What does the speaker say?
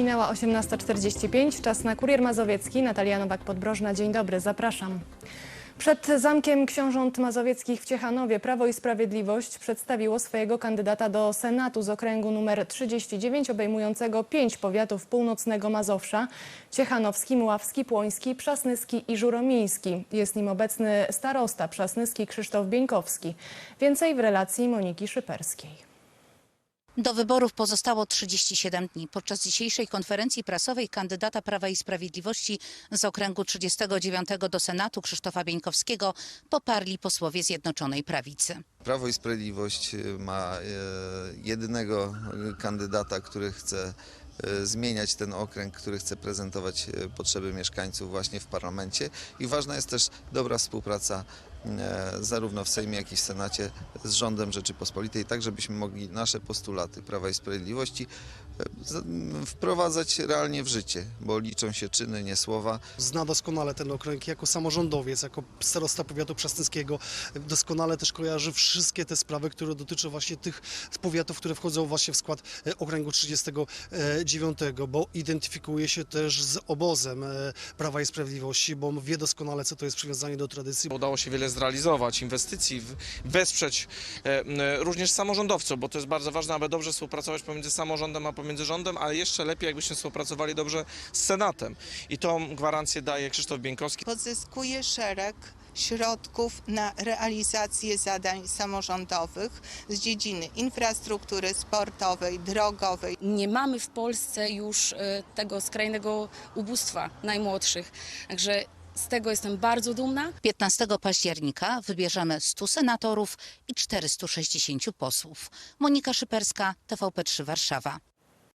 Minęła 18.45, czas na Kurier Mazowiecki. Natalia Nowak-Podbrożna, dzień dobry, zapraszam. Przed Zamkiem Książąt Mazowieckich w Ciechanowie Prawo i Sprawiedliwość przedstawiło swojego kandydata do Senatu z okręgu numer 39 obejmującego pięć powiatów północnego Mazowsza Ciechanowski, Mławski, Płoński, Przasnyski i Żuromiński. Jest nim obecny starosta Przasnyski Krzysztof Bieńkowski. Więcej w relacji Moniki Szyperskiej. Do wyborów pozostało 37 dni. Podczas dzisiejszej konferencji prasowej kandydata Prawa i Sprawiedliwości z okręgu 39 do Senatu Krzysztofa Bieńkowskiego poparli posłowie Zjednoczonej Prawicy. Prawo i Sprawiedliwość y, ma e, jedynego y, kandydata, który chce e, zmieniać ten okręg, który chce prezentować e, potrzeby mieszkańców właśnie w parlamencie i ważna jest też dobra współpraca e, zarówno w Sejmie, jak i w Senacie z rządem Rzeczypospolitej, tak żebyśmy mogli nasze postulaty Prawa i Sprawiedliwości e, wprowadzać realnie w życie, bo liczą się czyny, nie słowa. Zna doskonale ten okręg jako samorządowiec, jako starosta powiatu przasnyskiego. Doskonale też kojarzy wszystkie te sprawy, które dotyczą właśnie tych powiatów, które wchodzą właśnie w skład e, okręgu 39, bo identyfikuje się też z obozem e, Prawa i Sprawiedliwości, bo wie doskonale, co to jest przywiązanie do tradycji. Udało się wiele zrealizować, inwestycji, w- wesprzeć e, m, również samorządowców, bo to jest bardzo ważne, aby dobrze współpracować pomiędzy samorządem a pomiędzy rządem, ale jeszcze lepiej, jakbyśmy współpracowali dobrze z Senatem. I tą gwarancję daje Krzysztof Bieńkowski. pozyskuje szereg środków na realizację zadań samorządowych z dziedziny infrastruktury sportowej, drogowej. nie mamy w Polsce już e, tego skrajnego ubóstwa najmłodszych. Także z tego jestem bardzo dumna. 15 października wybierzemy 100 senatorów i 460 posłów. Monika Szyperska, TVP3 Warszawa.